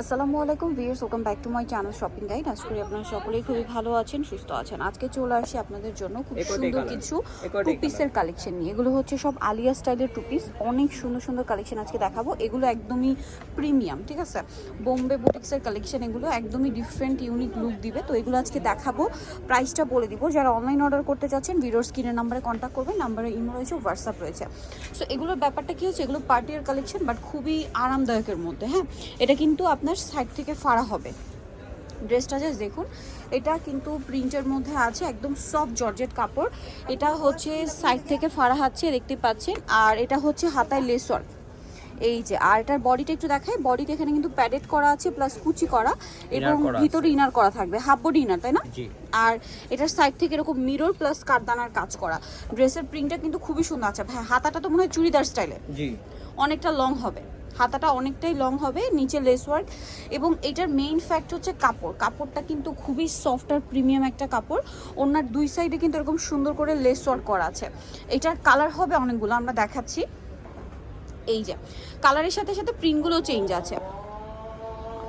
আসসালামু আলাইকুম viewers welcome back to my channel shopping guide. আশা করি আপনারা সকলেই খুবই ভালো আছেন সুস্থ আছেন। আজকে চলে আসি আপনাদের জন্য খুব সুন্দর কিছু টু পিসের কালেকশন নিয়ে। এগুলো হচ্ছে সব আলিয়া স্টাইলের টু পিস অনেক সুন্দর সুন্দর কালেকশন আজকে দেখাবো। এগুলো একদমই প্রিমিয়াম ঠিক আছে? বোম্বে বুটিক্সের কালেকশন এগুলো একদমই ডিফারেন্ট ইউনিক লুক দিবে। তো এগুলো আজকে দেখাবো। প্রাইসটা বলে দিব। যারা অনলাইন অর্ডার করতে চাচ্ছেন ভিডিওর স্ক্রিনের নাম্বারে কন্ট্যাক্ট করবেন। নাম্বারে ইমো রয়েছে হোয়াটসঅ্যাপ রয়েছে। সো এগুলোর ব্যাপারটা কি হচ্ছে? এগুলো পার্টিয়ার কালেকশন বাট খুবই আরামদায়কের মধ্যে হ্যাঁ? এটা কিন্তু আপনার সাইড থেকে ফাড়া হবে। ড্রেসটা জাস্ট দেখুন এটা কিন্তু প্রিন্টের মধ্যে আছে একদম সফট জর্জেট কাপড়। এটা হচ্ছে সাইড থেকে ফাড়া হাচ্ছে দেখতে পাচ্ছেন। আর এটা হচ্ছে হাতায় লেস ওয়ার্ক এই যে আর এটার বডিটা একটু দেখায় বডিটা এখানে কিন্তু প্যাডেড করা আছে প্লাস কুচি করা এবং। ভিতরে ইনার করা থাকবে। হাফ বডি ইনার তাই না? আর এটার সাইড থেকে এরকম মিরর প্লাস কারদানার কাজ করা। ড্রেসের প্রিন্টটা কিন্তু খুবই সুন্দর আছে। ভাই হাতাটা তো মনে হয় চুড়িদার স্টাইলে জি। অনেকটা লং হবে। হাতাটা অনেকটাই লং হবে, নিচে লেস ওয়ার্ক এবং এটার মেইন ফ্যাক্ট হচ্ছে কাপড়। কাপড়টা কিন্তু খুবই সফট আর প্রিমিয়াম একটা কাপড়। ওনার দুই সাইডে কিন্তু এরকম সুন্দর করে লেস ওয়ার্ক করা আছে। এটার কালার হবে অনেকগুলো, আমরা দেখাচ্ছি। এই যে কালারের সাথে সাথে প্রিন্টগুলো চেঞ্জ আছে।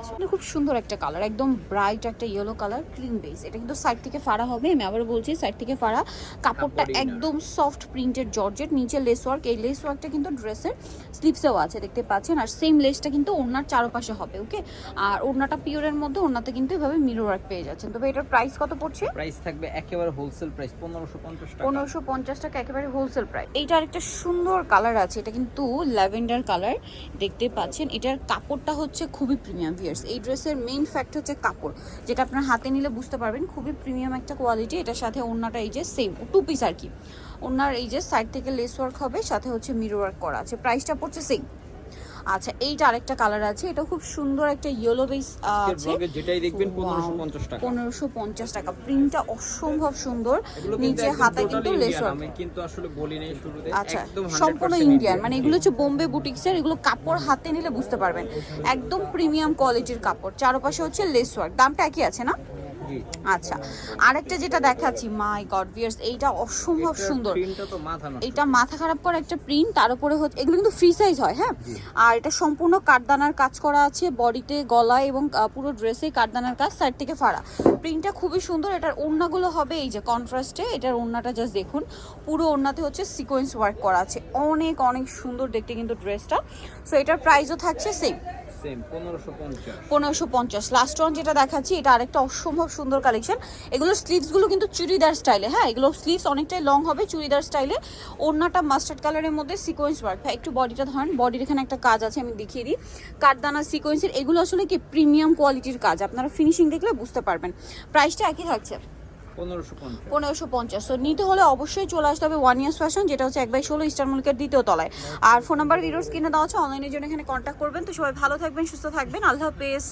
আচ্ছা, এটা খুব সুন্দর একটা কালার একদম ব্রাইট একটা ইয়েলো কালার ক্রিম বেস এটা কিন্তু সাইড থেকে ফাড়া হবে আমি আবার বলছি সাইড থেকে ফাড়া। কাপড়টা একদম সফট প্রিন্টেড জর্জেট নিচে লেস ওয়ার্ক এই লেস ওয়ার্কটা কিন্তু ড্রেসের স্লিপসেও আছে দেখতে পাচ্ছেন। আর সেম লেসটা কিন্তু ওনার চারপাশে হবে ওকে আর ওনাটা পিওরের মধ্যে ওনাতে কিন্তু এভাবে মিরর ওয়ার্ক পেয়ে যাচ্ছেন। তবে এটার প্রাইস কত পড়ছে? প্রাইস থাকবে একেবারে হোলসেল প্রাইস পনেরোশো পঞ্চাশ টাকা। পনেরোশো পঞ্চাশ টাকা একেবারে হোলসেল প্রাইস এইটার একটা সুন্দর কালার আছে এটা কিন্তু ল্যাভেন্ডার কালার দেখতে পাচ্ছেন। এটার কাপড়টা হচ্ছে খুবই প্রিমিয়াম ভিয়ার্স এই ড্রেসের মেইন ফ্যাক্ট হচ্ছে কাপড়। যেটা আপনার হাতে নিলে বুঝতে পারবেন, খুবই প্রিমিয়াম একটা কোয়ালিটি এটার সাথে অন্যটা এই যে সেম টু পিস আর কি। ওনার এই যে সাইড থেকে লেস ওয়ার্ক হবে, সাথে হচ্ছে মিরো ওয়ার্ক করা আছে। প্রাইসটা পড়ছে সেম আচ্ছা এইটা আরেকটা কালার আছে। এটা খুব সুন্দর একটা ইয়েলো বেস আছে। যেটাই দেখবেন পনেরোশো পঞ্চাশ টাকা। পনেরোশো পঞ্চাশ টাকা। প্রিন্টটা অসম্ভব সুন্দর। নিচে হাতায় কিন্তু লেস আমি কিন্তু আসলে বলি নাই শুরুতে আচ্ছা একদম 100% সম্পূর্ণ ইন্ডিয়ান মানে এগুলো হচ্ছে বোম্বে বুটিক্সের এগুলো কাপড় হাতে নিলে বুঝতে পারবেন। একদম প্রিমিয়াম কোয়ালিটির কাপড়। চারপাশে হচ্ছে লেস ওয়ার্ক দামটা একই আছে না? আচ্ছা আরেকটা যেটা দেখাচ্ছি মাই গড ভিয়ার্স এইটা অসম্ভব সুন্দর। এটা মাথা খারাপ করা একটা প্রিন্ট তার উপরে হচ্ছে এগুলো কিন্তু ফ্রি সাইজ হয় হ্যাঁ? আর এটা সম্পূর্ণ কাঠদানার কাজ করা আছে বডিতে গলায় এবং পুরো ড্রেসে কাঠদানার কাজ সাইড থেকে ফাড়া। প্রিন্টটা খুবই সুন্দর এটার ওড়নাগুলো হবে এই যে কন্ট্রাস্টে এটার ওড়নাটা জাস্ট দেখুন। পুরো ওড়নাতে হচ্ছে সিকোয়েন্স ওয়ার্ক করা আছে। অনেক অনেক সুন্দর দেখতে কিন্তু ড্রেসটা সো এটার প্রাইসও থাকছে সেম পনেরোশো পঞ্চাশ। লাস্ট ওয়ান যেটা দেখাচ্ছি, এটা আরেকটা অসম্ভব সুন্দর কালেকশন এগুলোর স্লিভসগুলো কিন্তু চুড়িদার স্টাইলে হ্যাঁ? এগুলো স্লিভস অনেকটাই লং হবে চুড়িদার স্টাইলে ওড়নাটা মাস্টার্ড কালারের মধ্যে সিকোয়েন্স ওয়ার্ক হ্যাঁ একটু বডিটা ধরেন বডির এখানে একটা কাজ আছে, আমি দেখিয়ে দিই। কাঠদানা সিকোয়েন্সের এগুলো আসলে কি প্রিমিয়াম কোয়ালিটির কাজ? আপনারা ফিনিশিং দেখলে বুঝতে পারবেন। প্রাইসটা একই থাকছে। পনেরোশো পঞ্চাশ। তো নিতে হলে অবশ্যই চলে আসতে হবে ওয়ান ইয়ার্স ফ্যাশন যেটা হচ্ছে এক বাই ষোলো স্টার মুলকের দ্বিতীয় তলায়। আর ফোন নাম্বার ভিডিওস কিনে দেওয়া আছে অনলাইনের জন্য এখানে কন্ট্যাক্ট করবেন। তো সবাই ভালো থাকবেন, সুস্থ থাকবেন। আল্লাহ হাফেজ।